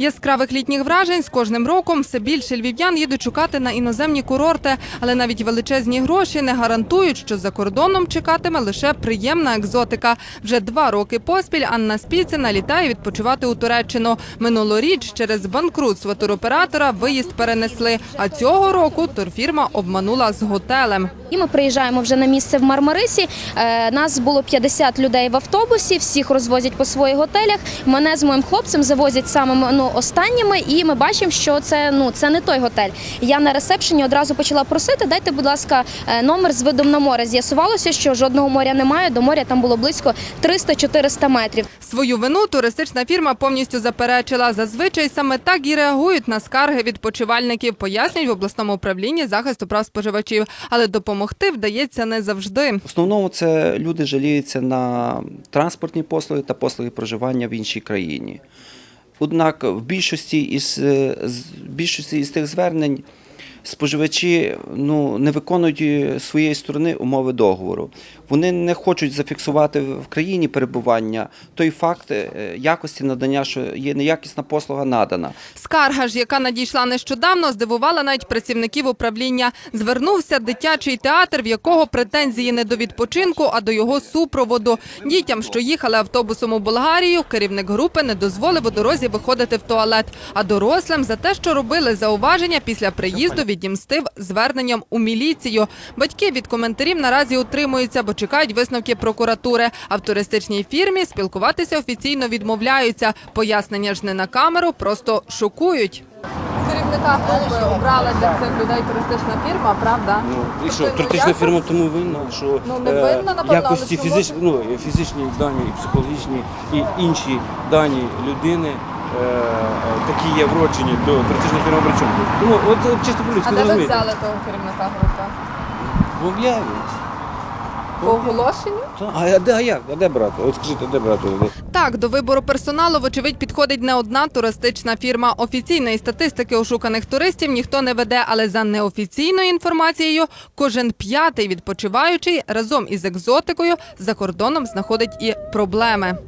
Яскравих літніх вражень з кожним роком все більше львів'ян їдуть шукати на іноземні курорти, але навіть величезні гроші не гарантують, що за кордоном чекатиме лише приємна екзотика. Вже два роки поспіль Анна Спіцина літає відпочивати у Туреччину. Минулоріч через банкрутство туроператора виїзд перенесли. А цього року турфірма обманула з готелем. І ми приїжджаємо вже на місце в Мармарисі. Е, Нас було 50 людей в автобусі, всіх розвозять по своїх готелях. Мене з моїм хлопцем завозять самими ну, останніми, і ми бачимо, що це ну це не той готель. Я на ресепшені одразу почала просити, дайте, будь ласка, е, номер з видом на море. З'ясувалося, що жодного моря немає. До моря там було близько 300-400 метрів. Свою вину туристична фірма повністю заперечила. Зазвичай саме так і реагують на скарги відпочивальників, пояснюють в обласному управлінні захисту прав споживачів. Але допомогти вдається не завжди. В основному це люди жаліються на транспортні послуги та послуги проживання в іншій країні. Однак в більшості із, з- більшості із тих звернень споживачі ну, не виконують е, своєї сторони умови договору. Вони не хочуть зафіксувати в країні перебування той факт е, якості надання, що є неякісна послуга надана. Скарга ж, яка надійшла нещодавно, здивувала навіть працівників управління. Звернувся дитячий театр, в якого претензії не до відпочинку, а до його супроводу. Дітям, що їхали автобусом у Болгарію, керівник групи не дозволив у дорозі виходити в туалет. А дорослим за те, що робили зауваження після приїзду, відімстив зверненням у міліцію. Батьки від коментарів наразі утримуються, бо чекають висновки прокуратури. А в туристичній фірмі спілкуватися офіційно відмовляються. Пояснення ж не на камеру, просто шокують. Керівника групи обрала для цих людей туристична фірма, правда? Ну, і Тобто, що, туристична фірма тому винна, що Ну, не е, винна, напевно, якості але чому? ну, фізичні дані, і психологічні, і інші дані людини такі є вроджені, фірма при чому? Ну, от, от чисто по-людськи, А де ви розумієте? взяли того керівника групи? В об'яві. По оголошенню? Та, А, а де а як? А де брати? От скажіть, а де брати? Так, до вибору персоналу, вочевидь, підходить не одна туристична фірма. Офіційної статистики ошуканих туристів ніхто не веде, але за неофіційною інформацією, кожен п'ятий відпочиваючий разом із екзотикою за кордоном знаходить і проблеми.